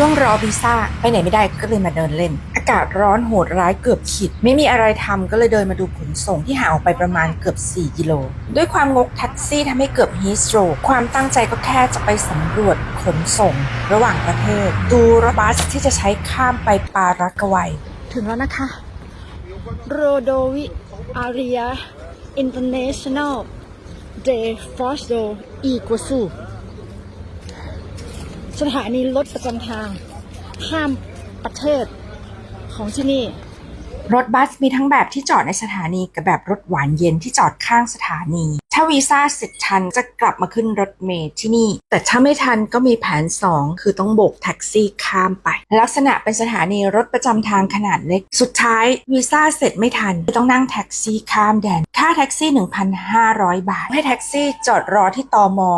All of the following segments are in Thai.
ช่วงรอวีซ่าไปไหนไม่ได้ก็เลยมาเดินเล่น อากาศร้อนโหดร้ายเกือบขีด ไม่มีอะไรทำก็เลยเดินมาดูขนส่งที่ห่างออกไปประมาณเกือบ 4 กิโล ด้วยความงกแท็กซี่ทำให้เกือบฮีสโตรความตั้งใจก็แค่จะไปสำรวจขนส่ง ระหว่างประเทศ ดูรถบัสที่จะใช้ข้ามไปปารักกวัย ถึงแล้วนะคะ โรโดวิอาริยาอินเตอร์เนชั่นแนลเดฟอสโดอีกัวซู สถานีรถประจำทางข้ามประเทศของที่นี่ รถบัสมีทั้งแบบที่จอดในสถานีกับแบบรถหวานเย็นที่จอดข้างสถานี ถ้าวีซ่าเสร็จทันจะกลับมาขึ้นรถเมล์ที่นี่ แต่ถ้าไม่ทันก็มีแผน 2 คือต้องโบกแท็กซี่ข้ามไป ลักษณะเป็นสถานีรถประจำทางขนาดเล็ก สุดท้ายวีซ่าเสร็จไม่ทันต้องนั่งแท็กซี่ข้ามแดน ค่าแท็กซี่ 1,500 บาท ให้แท็กซี่จอดรอที่ตอมอ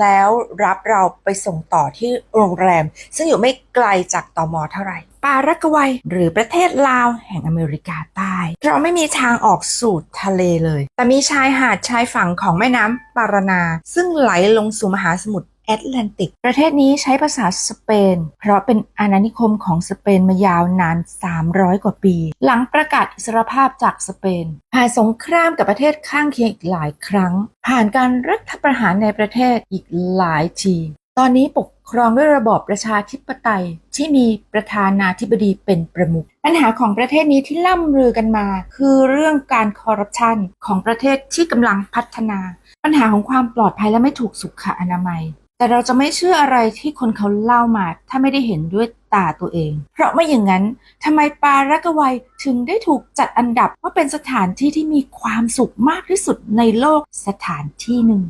แล้วรับเราไปส่งต่อที่โรงแรม ซึ่งอยู่ไม่ไกลจากตอมอเท่าไหร่ปารักกวัยหรือประเทศลาวแห่งอเมริกาใต้เราไม่มีทางออกสู่ทะเลเลย แต่มีชายหาดชายฝั่งของแม่น้ำปารานา ซึ่งไหลลงสู่มหาสมุทร แอตแลนติก ประเทศนี้ใช้ภาษาสเปน เพราะเป็นอาณานิคมของสเปนมายาวนาน 300 กว่าปี หลังประกาศอิสรภาพจากสเปน ผ่านสงครามกับประเทศข้างเคียงอีกหลายครั้ง ผ่านการรัฐประหารในประเทศอีกหลายที ตอนนี้ปกครองด้วยระบอบประชาธิปไตยที่มีประธานาธิบดีเป็นประมุข ปัญหาของประเทศนี้ที่ล่ำลือกันมา คือเรื่องการคอร์รัปชันของประเทศที่กำลังพัฒนา ปัญหาของความปลอดภัยและไม่ถูกสุขอนามัย แต่เราจะไม่เชื่ออะไรที่คนเขาเล่ามา ถ้าไม่ได้เห็นด้วยตาตัวเอง เพราะไม่อย่างนั้นทำไมปารักวัยถึงได้ถูกจัดอันดับว่าเป็นสถานที่ที่มีความสุขมากที่สุดในโลกสถานที่หนึ่ง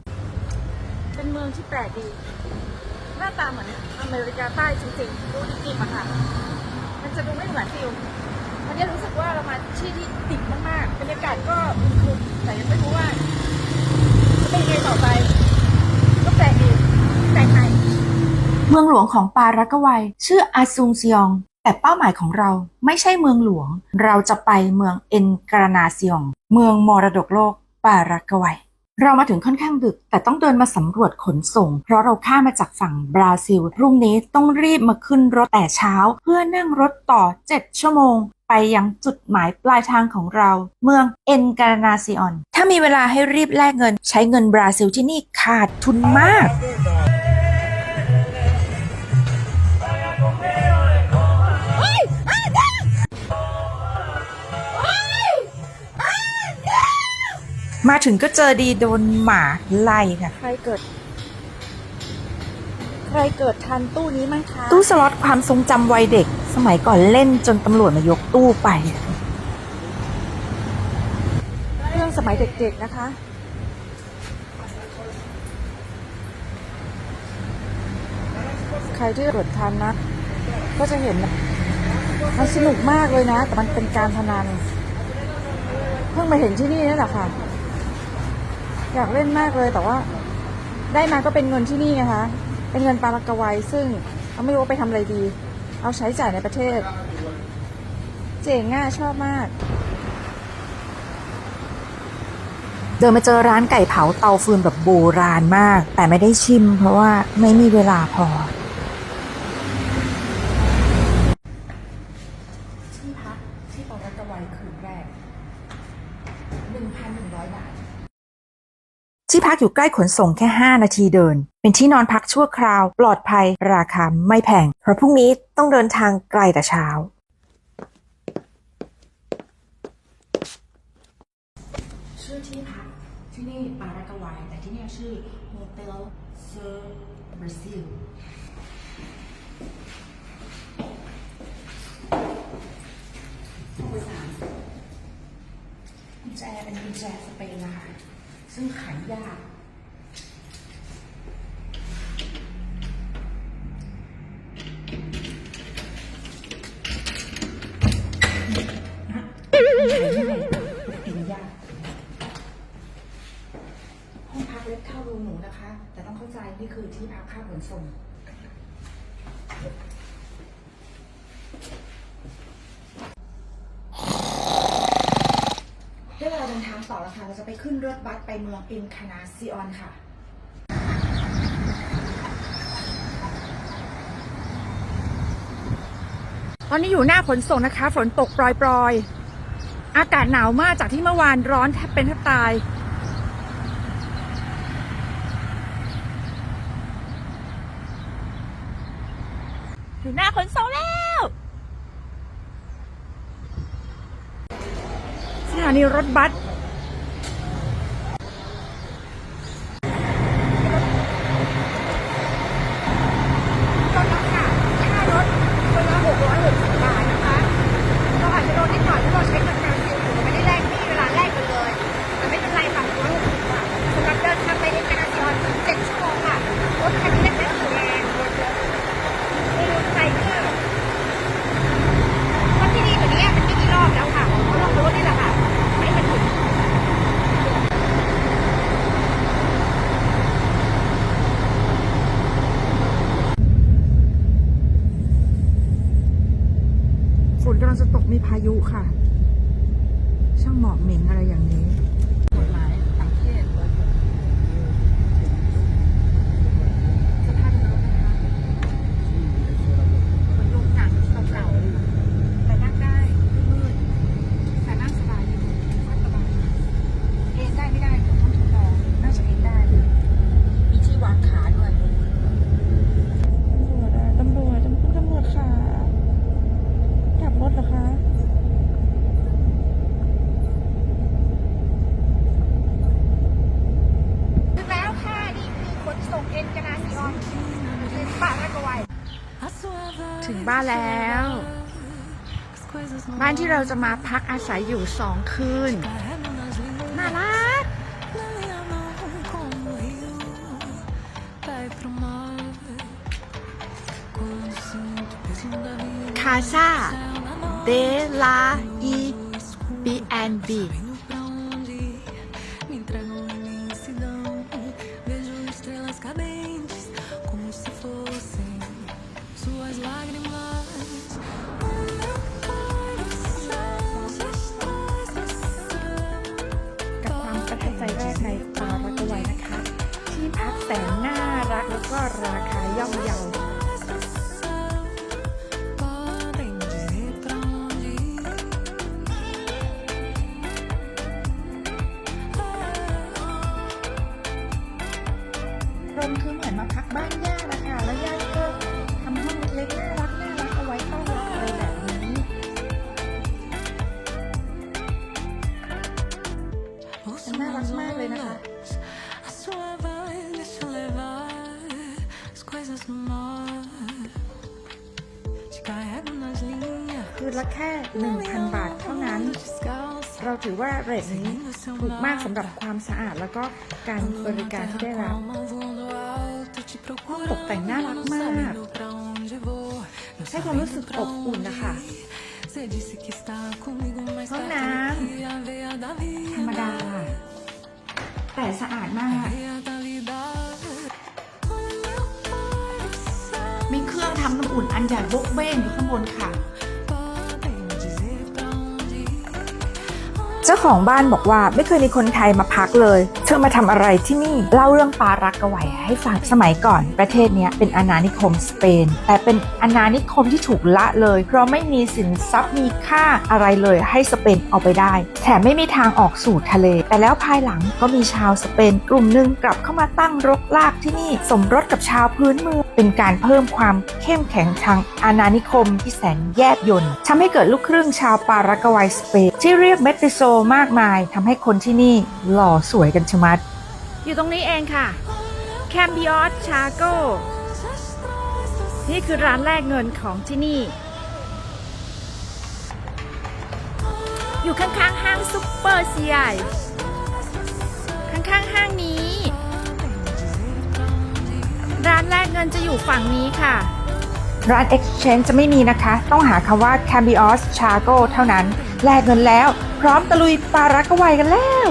เป็นเมืองที่แปลกดี หน้าตาเหมือนอเมริกาใต้จริงๆ ดูดิบๆอะค่ะ มันจะดูไม่เหมือนฟิลวันนี้รู้สึกว่าเรามาที่ที่ดิบมากๆ บรรยากาศก็ครึมแต่ยังไม่รู้ว่าจะเป็นยังไงต่อไป ก็แปลกดี ใหม่เมืองหลวงของปารักวัย ชื่ออาซุงซิยอง แต่เป้าหมายของเราไม่ใช่เมืองหลวง เราจะไปเมืองเอ็นกรานาซิยอง เมืองมรดกโลกปารักวัย เรามาถึงค่อนข้างดึก แต่ต้องเดินมาสำรวจขนส่ง เพราะเราข้ามมาจากฝั่งบราซิล พรุ่งนี้ต้องรีบมาขึ้นรถแต่เช้า เพื่อนั่งรถต่อ 7 ชั่วโมงไปยังจุดหมายปลายทางของเรา เมืองเอ็นการนาซิออน ถ้ามีเวลาให้รีบแลกเงิน ใช้เงินบราซิลที่นี่ขาดทุนมาก มาถึงก็เจอดีโดนหมาไล่ค่ะ ใครเกิด ใครเกิดทันตู้นี้มั้งคะตู้สล็อตความทรงจำวัยเด็ก สมัยก่อนเล่นจนตำรวจมายกตู้ไป เรื่องสมัยเด็กๆนะคะใครที่เกิดทันนะ ก็จะเห็นนะมันสนุกมากเลยนะ แต่มันเป็นการพนัน เพิ่งมาเห็นที่นี่นี่แหละค่ะ อยากเล่นมากเลยแต่ว่า ได้มาก็เป็นเงินที่นี่นะคะ เป็นเงินปารากวัยซึ่งเราไม่รู้ว่าไปทำอะไรดี เอาใช้จ่ายในประเทศ เจ๋งง่ะชอบมาก เดินมาเจอร้านไก่เผาเตาฟืนแบบโบราณมาก แต่ไม่ได้ชิม เพราะว่าไม่มีเวลาพอที่พักที่ปารัตวัยคืนแรก1,100 บาท ที่พักอยู่ใกล้ขนส่งแค่ 5 นาทีเดิน เป็นที่นอนพักชั่วคราว ปลอดภัย ราคาไม่แพง เพราะพรุ่งนี้ต้องเดินทางไกลแต่เช้า ชื่อที่พักที่นี่ปารากวัยแต่ที่นี่ชื่อโฮเทลเซอร์บราซิลห้องโดยสารกุญแจเป็นกุญแจสเปนนะคะ ซึ่งขายยากปินยาก ห้องพักเล็กเท่ารูหนูนะคะ แต่ต้องเข้าใจนี่คือที่พักค่าขนส่ง ได้เวลาเดินทาง ต่อแล้วค่ะ เราจะไปขึ้นรถบัสไปเมืองอินคานาซิออนค่ะตอนนี้อยู่หน้าขนส่งนะคะ ฝนตกปรอยๆ อากาศหนาวมากจากที่เมื่อวานร้อนแทบเป็นแทบตาย อยู่หน้าขนส่งแล้วสถานีรถบัส ต้นละค่ะค่ารถคนละ660บาทนะคะ เราอาจจะโดนนิดหน่อยเพราะเราใช้เงินการเสียอยู่ไม่ได้แลกไม่มีเวลาแลกกันเลย แต่ไม่เป็นไรค่ะ160บาทสำหรับเดินทางไปในการซีออนถึง7ชั่วโมงค่ะ รถคันนี้เล็กๆสีแดงรถเยอะมีรถไซเคิลรถที่ดีกว่านี้มันไม่กี่รอบแล้วค่ะเพราะเรารู้นี่แหละค่ะ ไม่มันถึง ฝน กำลังจะตกมีพายุค่ะ ช่างเหมาะเหม็งอะไรอย่างนี้กฎหมายต่างประเทศสภาพรถนะคะเหมือนโรงหนังเก่าๆแต่นั่งได้ไม่มืดแต่นั่งสบายอยู่นั่งสบายเอนได้ไม่ได้เดี๋ยวต้องทดลองน่าจะเอนได้ มีที่วางขาด้วยตำรวจอะตำรวจตำรวจตำรวจค่ะ กลับรถเหรอคะ ถึงแล้วค่ะ นี่คือขนส่งเอ็นกนาซิออนเป็นป่าระกวัย ถึงบ้านแล้ว บ้านที่เราจะมาพักอาศัยอยู่สองคืน น่ารัก คาซาเดลาอีบีแอนบี ราคาย่อมเยาร่มคือเหมือนมาพักบ้านย่าละค่ะ แล้วย่าก็ทำห้องเล็กๆน่ารักน่า ละแค่ 1,000 บาทเท่านั้น Descalça. เราถือว่าเรทนี้ถูกมากสำหรับความสะอาดแล้วก็การบริการที่ได้รับห้องตกแต่งน่ารักมาก ให้ความรู้สึกอบอุ่นนะคะห้องน้ำธรรมดา แต่สะอาดมาก มีเครื่องทำน้ำอุ่นอันใหญ่บกเบ้งอยู่ข้างบนค่ะ จ้าของบ้านบอกว่าไม่เคยมีคนไทยมาพักเลย เธอมาทำอะไรที่นี่ เล่าเรื่องปารักกะไหวให้ฟังสมัยก่อนประเทศนี้เป็นอาณานิคมสเปน แต่เป็นอาณานิคมที่ถูกละเลย เพราะไม่มีสินทรัพย์มีค่าอะไรเลยให้สเปนเอาไปได้ แถมไม่มีทางออกสู่ทะเล แต่แล้วภายหลังก็มีชาวสเปนกลุ่มหนึ่งกลับเข้ามาตั้งรกรากที่นี่ สมรสกับชาวพื้นเมืองเป็นการเพิ่มความเข้มแข็งทางอาณานิคมที่แสนแยบยลทำให้เกิดลูกครึ่งชาวปารากวัยสเปนที่เรียกเมทริโซมากมายทำให้คนที่นี่หล่อสวยกันชะมัด อยู่ตรงนี้เองค่ะแคมบิออสชาโกนี่คือร้านแรกเงินของที่นี่ อยู่ข้างๆห้างซุปเปอร์ซีไอข้างๆห้างนี้ ร้านแรกเงินจะอยู่ฝั่งนี้ค่ะ ร้าน Exchange จะไม่มีนะคะ ต้องหาคำว่า Cambios Chago เท่านั้น แลกเงินแล้ว พร้อมตะลุยปารักกะไวกันแล้ว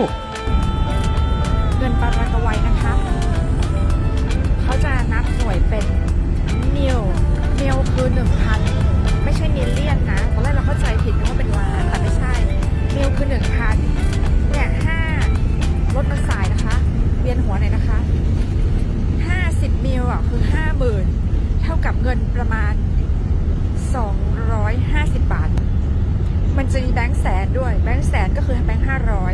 เงินปารักกะไวนะคะ เขาจะนับหน่วยเป็นมิลมิลคือหนึ่งพันไม่ใช่มิลเลียนนะตอนแรกเราเข้าใจผิดนึกว่าเป็นล้านแต่ไม่ใช่มิลคือหนึ่งพันเนี่ยห้ารถมันสายนะคะ เวียนหัวหน่อยนะคะ50มิลอะคือ50,000 เท่ากับเงินประมาณ 250 บาท มันจะมีแบงค์แสนด้วย แบงค์แสนก็คือแบงค์ห้าร้อย